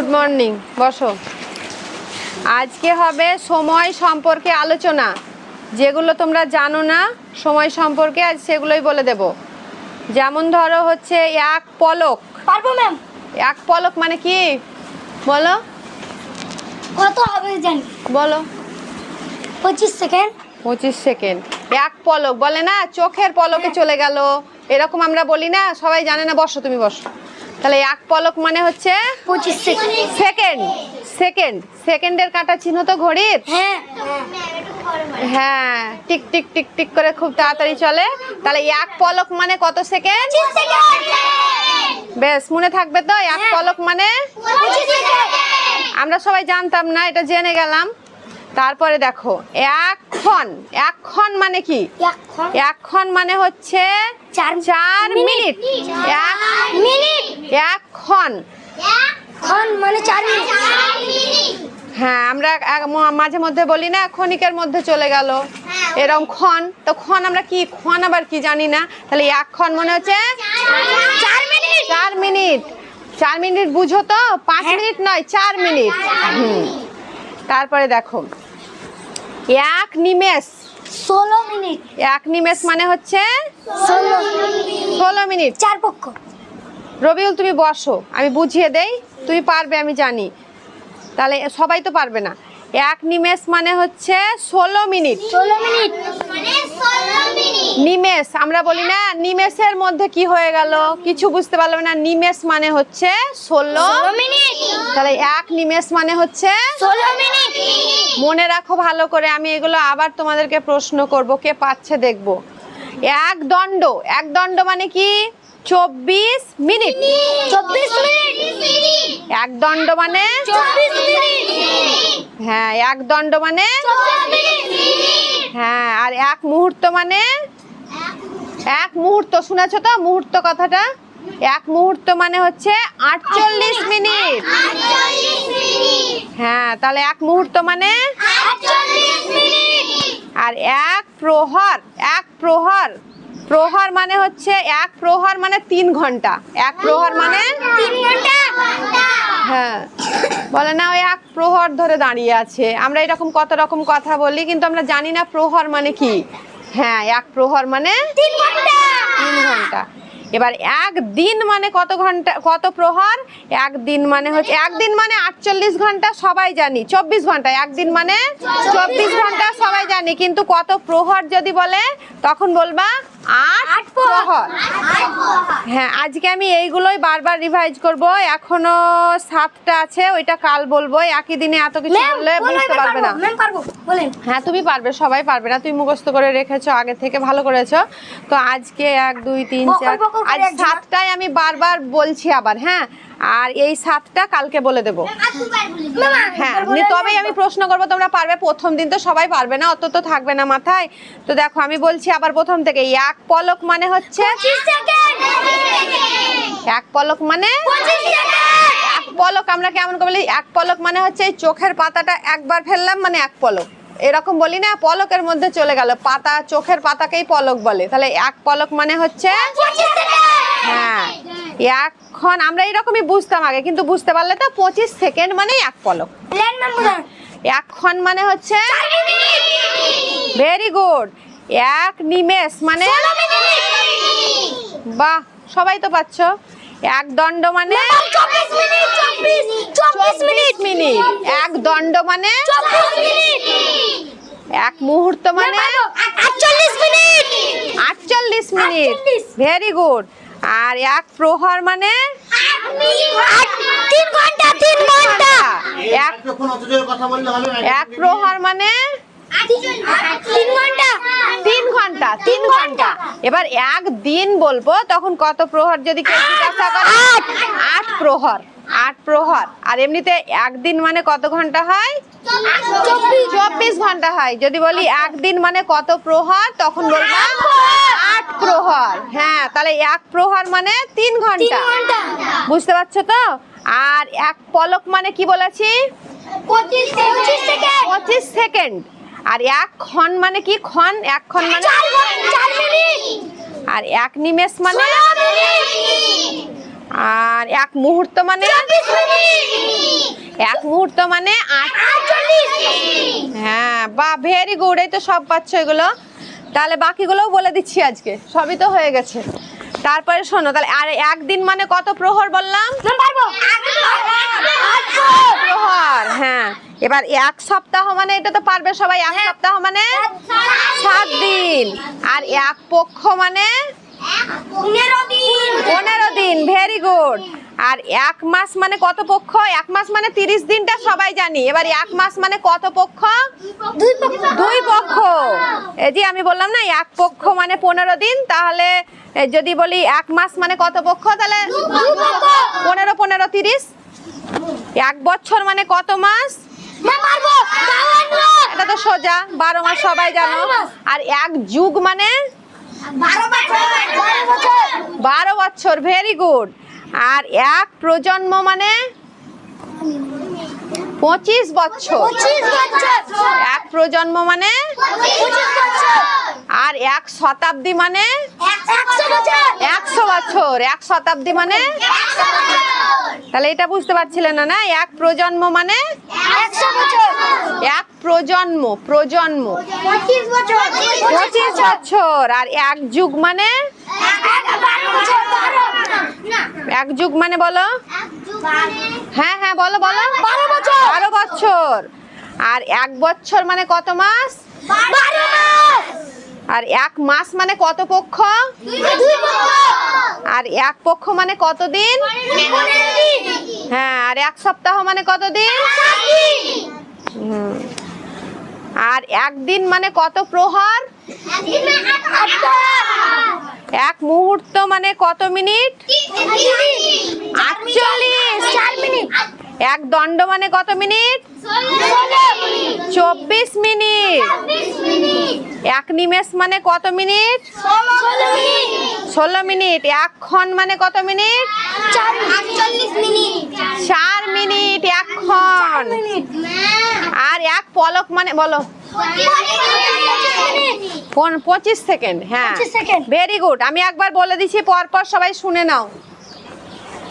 Good morning বসো। আজকে হবে সময় সম্পর্কে আলোচনা। যেগুলো তোমরা জানো না সময় সম্পর্কে আজ সেগুলোই বলে দেব। যেমন ধরো হচ্ছে এক পলক। পারব ম্যাম। এক পলক মানে কি? বলো। কত হবে জানি। বলো। পঁচিশ সেকেন্ড। পঁচিশ সেকেন্ড। এক পলক। বলে না চোখের পলকে চলে গেল। এরকম আমরা বলি না সবাই জানে না। বসো তুমি বসো। তাহলে এক পলক মানে হচ্ছে পঁচিশ সেকেন্ড সেকেন্ড সেকেন্ড সেকেন্ডের কাঁটা চিহ্ন তো ঘড়ির? হ্যাঁ। হ্যাঁ টিক টিক টিক টিক করে খুব তাড়াতাড়ি চলে। তাহলে এক পলক মানে কত সেকেন্ড? বেশ মনে থাকবে তো? এক পলক মানে? আমরা সবাই জানতাম না এটা জেনে গেলাম। তারপরে দেখো এখন এখন মানে কি? এখন মানে হচ্ছে চার চার মিনিট। এক মিনিট। একক্ষণ খন মানে চার মিনিট। হ্যাঁ আমরা এক- মাঝে মধ্যে বলি না ক্ষণিকের মধ্যে চলে গেল। এরকম ক্ষণ। তো ক্ষণ আমরা কি ক্ষণ আবার কি জানি না। তাহলে এক ক্ষণ মনে হচ্ছে চার মিনিট। চার মিনিট। চার মিনিট বুঝো তো? পাঁচ মিনিট নয় চার মিনিট। হুম। তারপরে দেখো। এক নিমেষ। ষোলো মিনিট। এক নিমেষ মানে হচ্ছে ষোলো মিনিট। চার পক্ষ। রবিউল তুমি বসো। আমি বুঝিয়ে দেই তুমি পারবে আমি জানি। তাহলে সবাই তো পারবে না। এক নিমেষ মানে হচ্ছে ষোলো মিনিট। ষোলো মিনিট। নিমেষ আমরা বলি না নিমেষের মধ্যে কি হয়ে গেল? কিছু বুঝতে পারলাম না নিমেষ মানে হচ্ছে ষোলো। ষোলো মিনিট। তাহলে এক নিমেষ মানে হচ্ছে ষোলো মিনিট। মনে রাখো ভালো করে আমি এগুলো আবার তোমাদেরকে প্রশ্ন করব কে পাচ্ছে দেখব। এক দণ্ড এক দণ্ড মানে কি? চব্বিশ মিনিট। চব্বিশ মিনিট? এক দণ্ড মানে? হ্যাঁ এক দণ্ড মানে? হ্যাঁ আর এক মুহূর্ত মানে? এক মুহূর্ত শুনেছো তো মুহূর্ত কথাটা? এক মুহূর্ত মানে হচ্ছে আটচল্লিশ মিনিট। হ্যাঁ তাহলে এক মুহূর্ত মানে? আর এক প্রহর এক প্রহর। প্রহর মানে হচ্ছে এক প্রহর মানে তিন ঘণ্টা। এক প্রহর মানে হ্যাঁ। বলে না ওই এক প্রহর ধরে দাঁড়িয়ে আছে। আমরা এরকম কত রকম কথা বলি কিন্তু আমরা জানি না প্রহর মানে কি। হ্যাঁ এক প্রহর মানে তিন ঘণ্টা। তিন ঘণ্টা। এবার এক দিন মানে কত ঘণ্টা কত প্রহর? একদিন মানে হচ্ছে একদিন মানে আটচল্লিশ ঘণ্টা সবাই জানি চব্বিশ ঘণ্টা একদিন মানে চব্বিশ ঘণ্টা সবাই জানি কিন্তু কত প্রহর যদি বলে তখন বলবা আট প্রহর। হ্যাঁ আজকে আমি এইগুলোই বারবার রিভাইজ করব এখনও সাতটা আছে ওইটা কাল বলব একই দিনে এত কিছু বললে বুঝতে পারবে না। হ্যাঁ তুমি পারবে সবাই পারবে না তুমি মুখস্থ করে রেখেছো আগে থেকে ভালো করেছ। তো আজকে এক দুই তিন চার আজ। সাতটায় আমি বারবার বলছি আবার হ্যাঁ? আর এই সাতটা কালকে বলে দেবো। হ্যাঁ নি- তবেই আমি প্রশ্ন করব তোমরা পারবে? প্রথম দিন তো সবাই পারবে না অত তো থাকবে না মাথায়। তো দেখো আমি বলছি আবার প্রথম থেকে এক পলক মানে হচ্ছে? এক পলক মানে? এক পলক আমরা কেমন করে বলি? এক পলক মানে হচ্ছে এই চোখের পাতাটা একবার ফেললাম মানে এক পলক। এরকম বলি না পলকের মধ্যে চলে গেল। পাতা চোখের পাতাকেই পলক বলে। তাহলে এক পলক মানে হচ্ছে হ্যাঁ এখন আমরা এরকমই বুঝতাম আগে কিন্তু বুঝতে পারলে তো পঁচিশ সেকেন্ড মানে এক পলক। এখন মানে হচ্ছে ভেরি গুড এক নিমেষ মানে বাহ সবাই তো পাচ্ছ। এক দণ্ড মানে চব্বিশ মিনিট মিনিট। এক দণ্ড মানে? এক মুহূর্ত মানে? আটচল্লিশ মিনিট। 48 ভেরি গুড আর এক প্রহর মানে? তিন ঘণ্টা তিন ঘণ্টা। এক প্রহর মানে? তিন ঘণ্টা। তিন ঘণ্টা তিন ঘণ্টা। এবার এক দিন বলব তখন কত প্রহর যদি কেউ জিজ্ঞাসা করে? আট প্রহর। আট প্রহর। আর এমনিতে একদিন মানে কত ঘণ্টা হয়? চব্বিশ। ঘণ্টা হয়। যদি বলি একদিন মানে কত প্রহর তখন বলব আট প্রহর। হ্যাঁ তাহলে এক প্রহর মানে তিন ঘণ্টা। বুঝতে পারছ তো? আর এক পলক মানে কি বলেছি? পঁচিশ সেকেন্ড। আর এক ক্ষণ মানে কি ক্ষণ? এক ক্ষণ মানে আর এক নিমেষ মানে আর এক মুহূর্ত মানে? এক মুহূর্ত মানে হ্যাঁ বা ভেরি গুড এই তো সব পাচ্ছ এগুলো। তাহলে বাকিগুলোও বলে দিচ্ছি আজকে। সবই তো হয়ে গেছে। তারপরে শোনো, তাহলে আর একদিন মানে কত প্রহর বললাম? প্রহর হ্যাঁ। এবার এক সপ্তাহ মানে এটা তো পারবে সবাই, এক সপ্তাহ মানে সাত দিন। আর এক পক্ষ মানে পনেরো দিন ভেরি গুড আর এক মাস মানে কত পক্ষ এক মাস মানে তিরিশ দিনটা সবাই জানি। এবার এক মাস মানে কত পক্ষ দুই পক্ষ। এই যে আমি বললাম না, এক পক্ষ মানে পনেরো দিন, তাহলে যদি বলি এক মাস মানে কত পক্ষ তাহলে পনেরো পনেরো, তিরিশ। এক বছর মানে কত মাস? এটা তো সোজা, বারো মাস সবাই জানো। আর এক যুগ মানে বারো বছর ভেরি গুড আর এক প্রজন্ম মানে পঁচিশ বছর। এক প্রজন্ম মানে আর এক শতাব্দী মানে একশো বছর। এক শতাব্দী মানে তাহলে এটা বুঝতে পারছিলেন না না? এক প্রজন্ম মানে এক প্রজন্ম প্রজন্ম। পঁচিশ বছর। আর এক যুগ মানে? এক যুগ মানে বলো? হ্যাঁ হ্যাঁ বলো বলো। বারো বছর। বারো বছর। আর এক বছর মানে কত মাস? আর এক মাস মানে কত পক্ষ? আর এক পক্ষ মানে কত দিন? হ্যাঁ আর এক সপ্তাহ মানে কত দিন। হুম। আর একদিন মানে কত প্রহর? এক মুহূর্ত মানে কত মিনিট? আটচল্লিশ। এক দণ্ড মানে কত মিনিট? চব্বিশ মিনিট। এক নিমেষ মানে কত মিনিট? ষোলো মিনিট। এক ক্ষণ মানে কত মিনিট? চার মিনিট। এক ক্ষণ। পলক মানে বলো। পঁচিশ সেকেন্ড হ্যাঁ। ভেরি গুড আমি একবার বলে দিচ্ছি পরপর পর সবাই শুনে নাও।